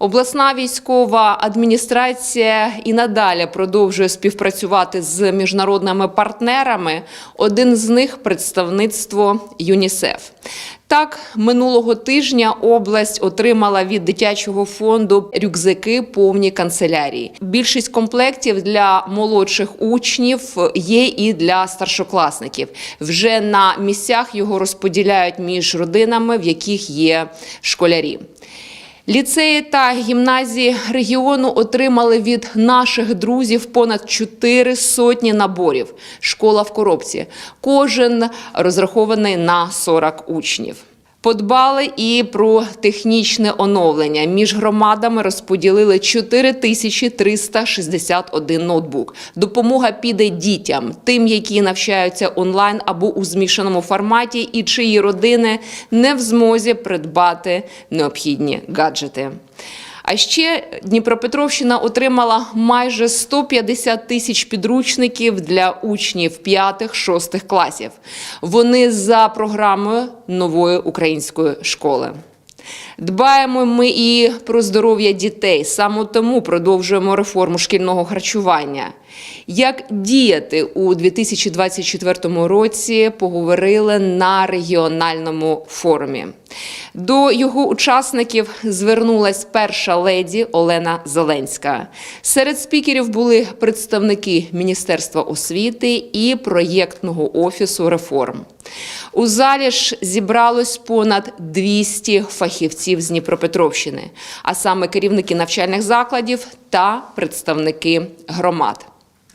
Обласна військова адміністрація і надалі продовжує співпрацювати з міжнародними партнерами. Один з них представництво ЮНІСЕФ. Так, минулого тижня область отримала від дитячого фонду рюкзаки повні канцелярії. Більшість комплектів для молодших учнів є і для старшокласників. Вже на місцях його розподіляють між родинами, в яких є школярі. Ліцеї та гімназії регіону отримали від наших друзів понад 4 сотні наборів. Школа в коробці. Кожен розрахований на 40 учнів. Подбали і про технічне оновлення. Між громадами розподілили 4361 ноутбук. Допомога піде дітям, тим, які навчаються онлайн або у змішаному форматі, і чиї родини не в змозі придбати необхідні гаджети. А ще Дніпропетровщина отримала майже 150 тисяч підручників для учнів 5-6 класів. Вони за програмою нової української школи. Дбаємо ми і про здоров'я дітей. Саме тому продовжуємо реформу шкільного харчування. Як діяти у 2024 році, поговорили на регіональному форумі. До його учасників звернулась перша леді Олена Зеленська. Серед спікерів були представники Міністерства освіти і проєктного офісу реформ. У залі ж зібралось понад 200 фахівців з Дніпропетровщини, а саме керівники навчальних закладів та представники громад.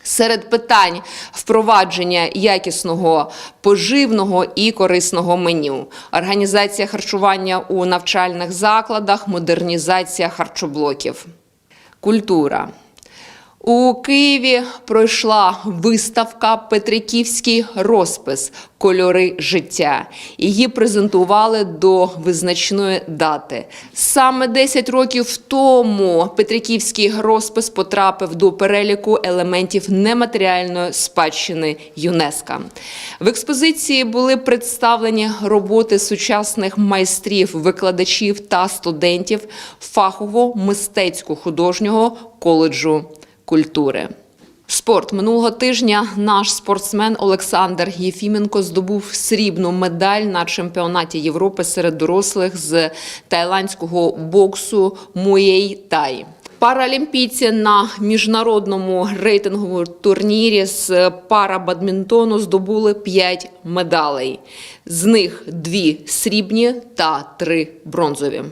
Серед питань впровадження якісного поживного і корисного меню, організація харчування у навчальних закладах, модернізація харчоблоків, культура. У Києві пройшла виставка Петриківський розпис Кольори життя. Її презентували до визначної дати. Саме 10 років тому Петриківський розпис потрапив до переліку елементів нематеріальної спадщини ЮНЕСКО. В експозиції були представлені роботи сучасних майстрів, викладачів та студентів фахово-мистецько-художнього коледжу культури. Спорт минулого тижня наш спортсмен Олександр Єфіменко здобув срібну медаль на чемпіонаті Європи серед дорослих з тайландського боксу Муєй Тай. Паралімпійці на міжнародному рейтинговому турнірі з парабадмінтону здобули 5 медалей. З них дві срібні та три бронзові.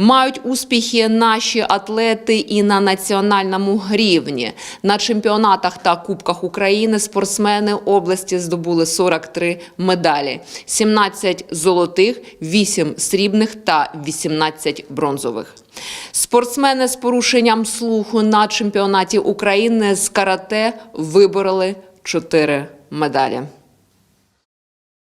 Мають успіхи наші атлети і на національному рівні. На чемпіонатах та кубках України спортсмени області здобули 43 медалі: 17 золотих, 8 срібних та 18 бронзових. Спортсмени з порушенням слуху на чемпіонаті України з карате вибороли 4 медалі.